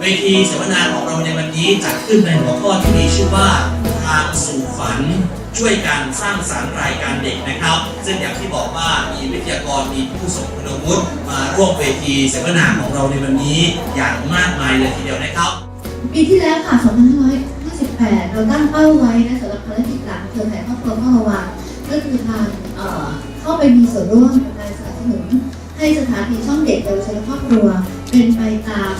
เวทีเสวนาของเราในวันนี้จัดขึ้นในหัวข้อที่มีชื่อว่าทางสู่ฝันช่วยกันสร้างสรรค์รายการเด็กนะครับ ซึ่งอย่างที่บอกว่ามีวิทยากรมีผู้ทรงคุณวุฒิมาร่วมเวทีเสวนาของเราในวันนี้อย่างมากมายเลยทีเดียวนะครับ ปีที่แล้วค่ะ 2558 เราตั้งเป้าไว้นะสำหรับภารกิจหลังเครือข่ายครอบครัวเฝ้าระวังก็คือทางเข้าไปมีส่วนร่วมในการสนับสนุนให้สถานีช่องเด็กเยาวชนและครอบครัวเป็นไปตาม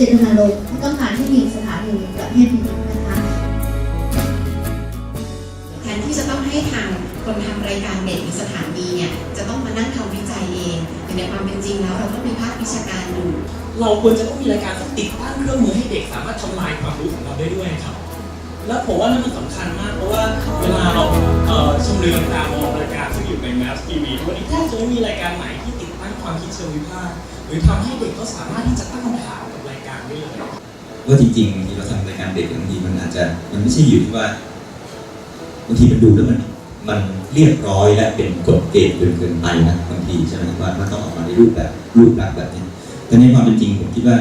จตนารมณ์ที่ต้องการที่มีสถานีประเภทนี้นะคะแทนที่จะต้องให้ทางคนทำรายการเด็กในสถานีเนี่ยจะต้องมานั่งทำวิจัยเองแต่ในความเป็นจริงแล้วเราต้องมีภาควิชาการอยู่เราควรจะต้องมีรายการติดตั้งเครื่องมือให้เด็กสามารถทำลายความรู้ของเราได้ด้วยครับ แล้วผมว่านั่นมันสำคัญมากเพราะว่าเวลาเราเอ่อชมเรืองตามองรายการที่อยู่ในแมสทีวีวันนี้แทบจะไม่มีรายการไหนที่ติดตั้งความคิดเชิงวิพากษ์หรือทำให้เด็กเขาสามารถที่จะตั้งคำถาม ว่าจริงๆบางทีเราทำรายการเด็กบางทีมันอาจจะมันไม่ใช่อยู่ที่ว่าบางทีมันดูแล้วมันมันเรียบร้อยและเป็นกฎเกณฑ์เกินเกินไปนะบางทีใช่ไหมว่ามันต้องออกมาในรูปแบบรูปลักษณ์แบบนี้แต่ในความเป็นจริงผมคิดว่า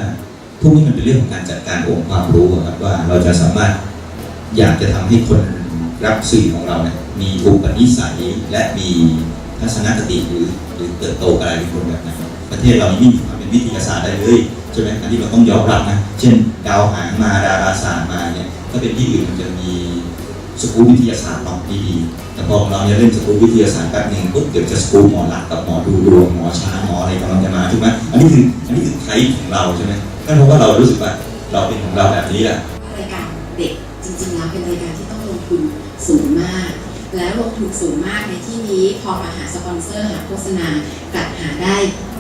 พวกนี้มันเป็นเรื่องของการจัดการองค์ความรู้ครับว่าเราจะสามารถอยากจะทำให้คนรับสื่อของเราเนี่ยมีอุปนิสัยและมีทัศนคติหรือหรือเติบโตกลายเป็นคนแบบไหนประเทศเรานี่ไม่มีความเป็นวิทยาศาสตร์ได้เลย ช่ไหมอันนี้เราต้องยอมรับนะ เช่น ดาวหางมาดาราศาสตร์มาเนี่ย ถ้าเป็นที่อื่นมันจะมีสกูวิทยาศาสตร์เนาะดีๆแต่พอเราเนี่ยเล่นสกูวิทยาศาสตร์แป๊บหนึ่งปุ๊บเดี๋ยวจะสกูหมอลักกับหมอดูดวงหมอช้างหมออะไรกำลังจะมาถูกไหมอันนี้คืออันนี้คือไทป์ของเราใช่ไหมนั่นเพราะว่าเรารู้สึกว่าเราเป็นของเราแบบนี้แหละรายการเด็กจริงๆแล้วเป็นรายการที่ต้องลงทุนสูงมาก แล้วลงทุนสูงมากในที่นี้พอมาหาสปอนเซอร์หาโฆษณากลับหาได้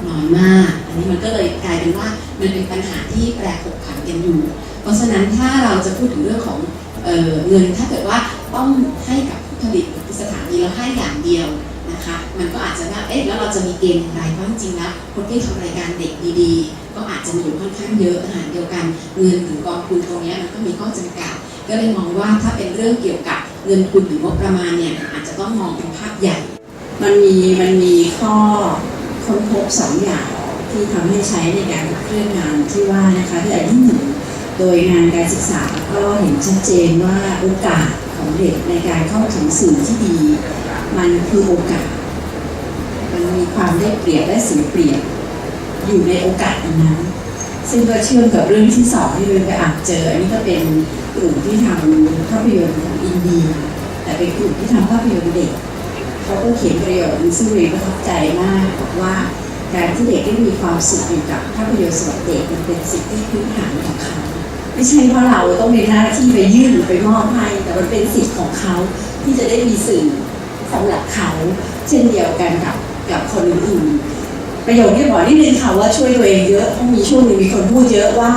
น้อยมาก อันนี้มันก็เลยกลายเป็นว่ามันเป็นปัญหาที่แปรผกผันกันอยู่ เพราะฉะนั้นถ้าเราจะพูดถึงเรื่องของเออเงินถ้าเกิดว่าต้องให้กับผู้ผลิตหรือสถานีเราให้อย่างเดียวนะคะมันก็อาจจะว่าเอ๊ะแล้วเราจะมีเกณฑ์อย่างไรเพราะจริงๆแล้วคนที่ทำรายการเด็กดีๆ ก็อาจจะมีอยู่ค่อนข้างเยอะอาหารเดียวกันเงินหรือกองทุนตรงนี้มันก็มีข้อจำกัด ก็เลยมองว่าถ้าเป็นเรื่องเกี่ยวกับเงินทุนหรืองบประมาณเนี่ยอาจจะต้องมองเป็นภาพใหญ่ มันมีมันมีข้อค้นพบสองอย่าง ที่ทำให้ใช้ในการขับเคลื่อนงานที่ว่านะคะที่อันที่หนึ่งโดยงานการศึกษาก็เห็นชัดเจนว่าโอกาสของเด็กในการเข้าถึงสื่อที่ดี มันคือโอกาส มันมีความได้เปรียบและเสียเปรียบอยู่ในโอกาสนั้น ซึ่งก็เชื่อมกับเรื่องที่สองที่เราไปอ่านเจอ อันนี้ก็เป็นกลุ่มที่ทำภาพยนตร์ของอินเดียแต่เป็นกลุ่มที่ทำภาพยนตร์เด็ก เขาก็เขียนประโยชน์ซึ่งเรียนประทับใจมากบอกว่า การที่เด็กได้มีความสุขอยู่กับภาพยนตร์สำหรับเด็กมันเป็นสิ่งที่พื้นฐานของเขา ไม่ใช่ว่าเราต้องมีหน้าที่ไปยื่นหรือไปมอบให้แต่มันเป็นสิทธิ์ของเขาที่จะได้มีสื่อสำหรับเขา เช่นเดียวกันกับกับคนอื่นๆประโยคที่บอกนิดนึงค่ะว่าช่วยตัวเองเยอะเพราะมีช่วงหนึงมีคนพูดเยอะว่า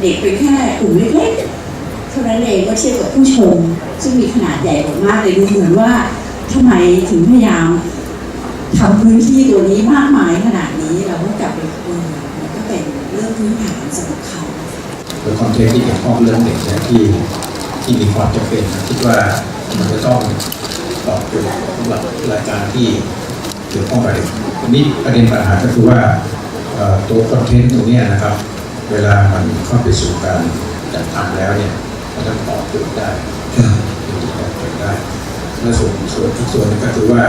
เด็กเป็นแค่กลุ่มเล็กๆเท่านั้นเองเมื่อเทียบกับผู้ชม ซึ่งมีขนาดใหญ่กว่ามากเลยดูเหมือนว่าทำไมถึงพยายาม ทำพื้นที่ตัวนี้มากมายขนาดนี้เราก็กลับไปเออมันก็เป็นเรื่องพื้นฐานสำหรับเขาหรือคอนเทนต์ที่เกี่ยวข้องเรื่องเด็กนี่ยที่ที่มีความจำเป็นคิดว่ามันจะต้องตอบโจทย์สำหรับรายการที่เกี่ยวข้องกับเด็กทีนี้ประเด็นปัญหาก็คือว่าตัวคอนเทนต์ตรงนี้นะครับ เวลามันเข้าไปสู่การจัดทำแล้วเนี่ยมันต้องตอบโจทย์ได้จะตอบโจทย์ได้และส่วนส่วนอีกส่วนนึงก็คือว่า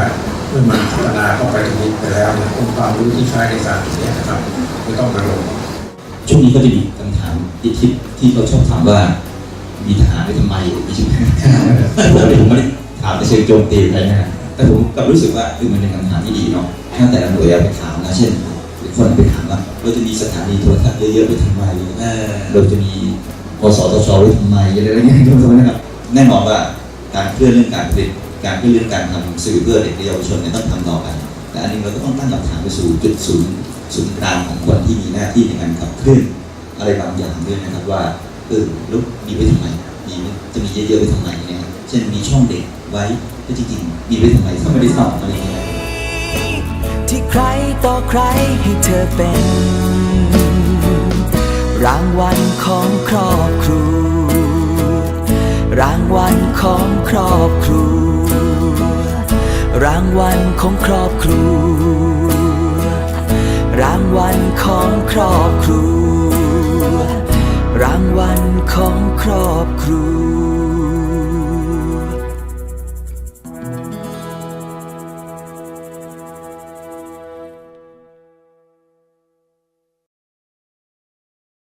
เมื่อมันพัฒนาเข้าไปตรงนี้ไปแล้วเนี่ยองค์ความรู้ที่ใช้ในการตรงเนี้ยนะครับไม่ต้องมาลงช่วงนี้ก็จะมีคำถามที่ที่ที่เขาชอบถามว่ามีทหารไว้ทำไมมีใช่ไหมปกติผมไม่ได้ถามในเชิงโจมตีใครนะฮะแต่ผมกลับรู้สึกว่าเออมันเป็นคำถามที่ดีเนาะถ้าแต่ละหน่วยเอาไปถามนะเช่นหรือคนไปถามว่าเราจะมีสถานีโทรทัศน์เยอะๆไปทำไมเออเราจะมีกสทชไว้ทำไมอะไรอย่างเงี้ยนะครับแน่นอนว่า การเคลื่อเรื่องการผลิตการเคลื่อเรื่องการทำสื่อเพื่อเด็กเยาวชนเนี่ยต้องทำต่อไปแต่อันนี้เราก็ต้องตั้งคำถามไปสู่จุดศูนย์ศูนย์กลางของคนที่มีหน้าที่ในการขับเคลื่อนอะไรบางอย่างด้วยนะครับว่าเออล้วมีไว้ทำไมมีจะมีเยอะๆไว้ทำไมนะครับเช่นมีช่องเด็กไว้ก็จริงๆมีไว้ทำไมถ้าไม่ได้ทำอะไรอย่างเงี้ยที่ใครต่อใครให้เธอเป็น รางวัลของครอบครัว รางวัลของครอบครัว รางวัลของครอบครัว รางวัลของครอบครัว รางวัลของครอบครัว